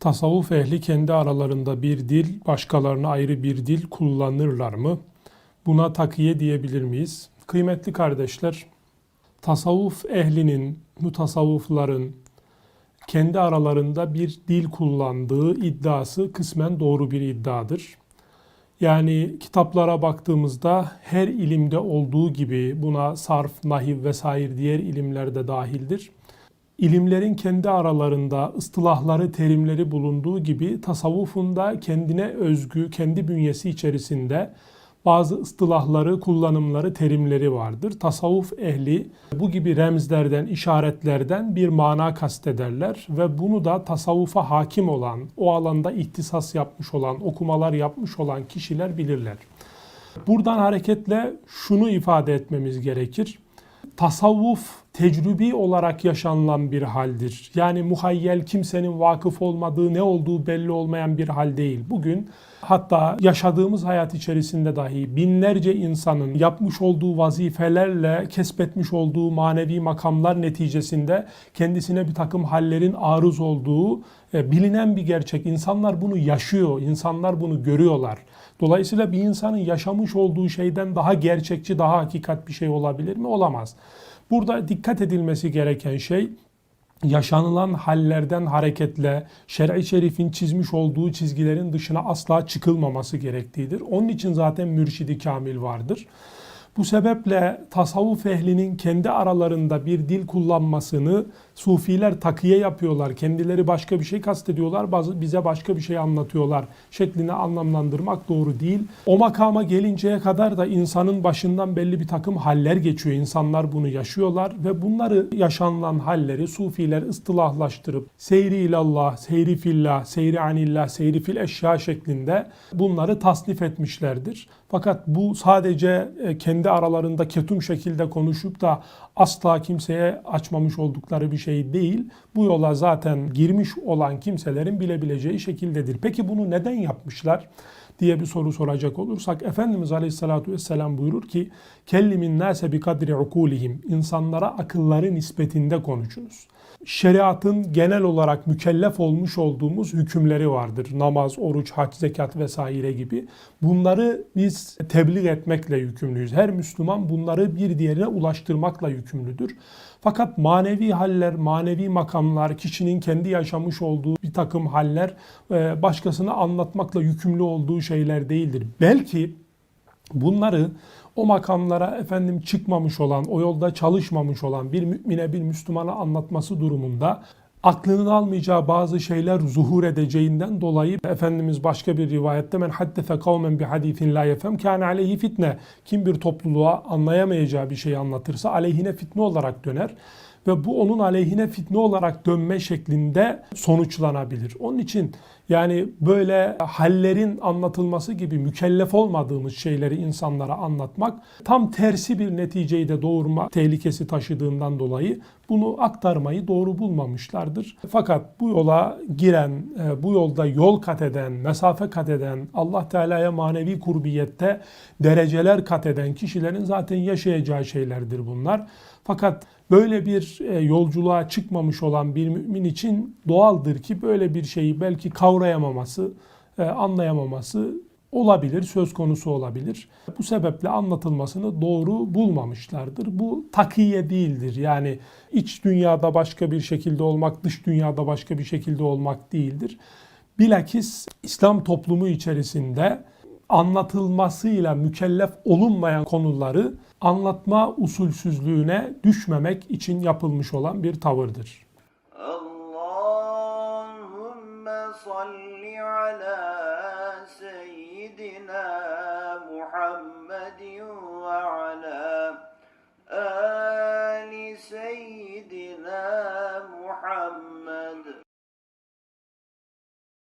Tasavvuf ehli kendi aralarında bir dil, başkalarına ayrı bir dil kullanırlar mı? Buna takiye diyebilir miyiz? Kıymetli kardeşler, tasavvuf ehlinin, mutasavvufların kendi aralarında bir dil kullandığı iddiası kısmen doğru bir iddiadır. Yani kitaplara baktığımızda her ilimde olduğu gibi buna sarf, nahiv vesaire diğer ilimler de dahildir. İlimlerin kendi aralarında ıstılahları, terimleri bulunduğu gibi tasavvufun da kendine özgü, kendi bünyesi içerisinde bazı ıstılahları, kullanımları, terimleri vardır. Tasavvuf ehli bu gibi remzlerden, işaretlerden bir mana kastederler ve bunu da tasavvufa hakim olan, o alanda ihtisas yapmış olan, okumalar yapmış olan kişiler bilirler. Buradan hareketle şunu ifade etmemiz gerekir. Tasavvuf tecrübi olarak yaşanılan bir haldir. Yani muhayyel kimsenin vakıf olmadığı, ne olduğu belli olmayan bir hal değil. Bugün hatta yaşadığımız hayat içerisinde dahi binlerce insanın yapmış olduğu vazifelerle kesbetmiş olduğu manevi makamlar neticesinde kendisine bir takım hallerin arız olduğu e, bilinen bir gerçek. İnsanlar bunu yaşıyor, insanlar bunu görüyorlar. Dolayısıyla bir insanın yaşamış olduğu şeyden daha gerçekçi, daha hakikat bir şey olabilir mi? Olamaz. Burada dikkat edilmesi gereken şey yaşanılan hallerden hareketle şer'i şerifin çizmiş olduğu çizgilerin dışına asla çıkılmaması gerektiğidir. Onun için zaten mürşidi kamil vardır. Bu sebeple tasavvuf ehlinin kendi aralarında bir dil kullanmasını sufiler takiye yapıyorlar. Kendileri başka bir şey kastediyorlar, bize başka bir şey anlatıyorlar şeklini anlamlandırmak doğru değil. O makama gelinceye kadar da insanın başından belli bir takım haller geçiyor. İnsanlar bunu yaşıyorlar ve bunları yaşanılan halleri sufiler ıstılahlaştırıp seyri ilallah, seyri fillah, seyri anillah, seyri fil eşya şeklinde bunları tasnif etmişlerdir. Fakat bu sadece e, kendi aralarında ketum şekilde konuşup da asla kimseye açmamış oldukları bir şey değil. Bu yola zaten girmiş olan kimselerin bilebileceği şekildedir. Peki bunu neden yapmışlar? Diye bir soru soracak olursak Efendimiz Aleyhisselatü Vesselam buyurur ki kellimin nase bi kadri ukulihim insanlara akılları nispetinde konuşunuz. Şeriatın genel olarak mükellef olmuş olduğumuz hükümleri vardır. Namaz, oruç, hac, zekat vesaire gibi. Bunları biz tebliğ etmekle yükümlüyüz. Her Müslüman bunları bir diğerine ulaştırmakla yükümlüdür. Fakat manevi haller, manevi makamlar, kişinin kendi yaşamış olduğu bir takım haller e, başkasına anlatmakla yükümlü olduğu şeyler değildir. Belki bunları o makamlara efendim çıkmamış olan, o yolda çalışmamış olan bir mümine, bir Müslümana anlatması durumunda aklının almayacağı bazı şeyler zuhur edeceğinden dolayı Efendimiz başka bir rivayette men haddese kavmen bi hadisin la yefem kâne aleyhi fitne. Kim bir topluluğa anlayamayacağı bir şey anlatırsa aleyhine fitne olarak döner ve bu onun aleyhine fitne olarak dönme şeklinde sonuçlanabilir. Onun için yani böyle hallerin anlatılması gibi mükellef olmadığımız şeyleri insanlara anlatmak tam tersi bir neticeyi de doğurma tehlikesi taşıdığından dolayı bunu aktarmayı doğru bulmamışlardır. Fakat bu yola giren, e, bu yolda yol kat eden, mesafe kat eden, Allah Teala'ya manevi kurbiyette dereceler kat eden kişilerin zaten yaşayacağı şeylerdir bunlar. Fakat böyle bir e, yolculuğa çıkmamış olan bir mümin için doğaldır ki böyle bir şeyi belki kavrayamaması, e, anlayamaması olabilir, söz konusu olabilir. Bu sebeple anlatılmasını doğru bulmamışlardır. Bu takiye değildir. Yani iç dünyada başka bir şekilde olmak, dış dünyada başka bir şekilde olmak değildir. Bilakis İslam toplumu içerisinde anlatılmasıyla mükellef olunmayan konuları anlatma usulsüzlüğüne düşmemek için yapılmış olan bir tavırdır. Allahümme salli ala seyyidina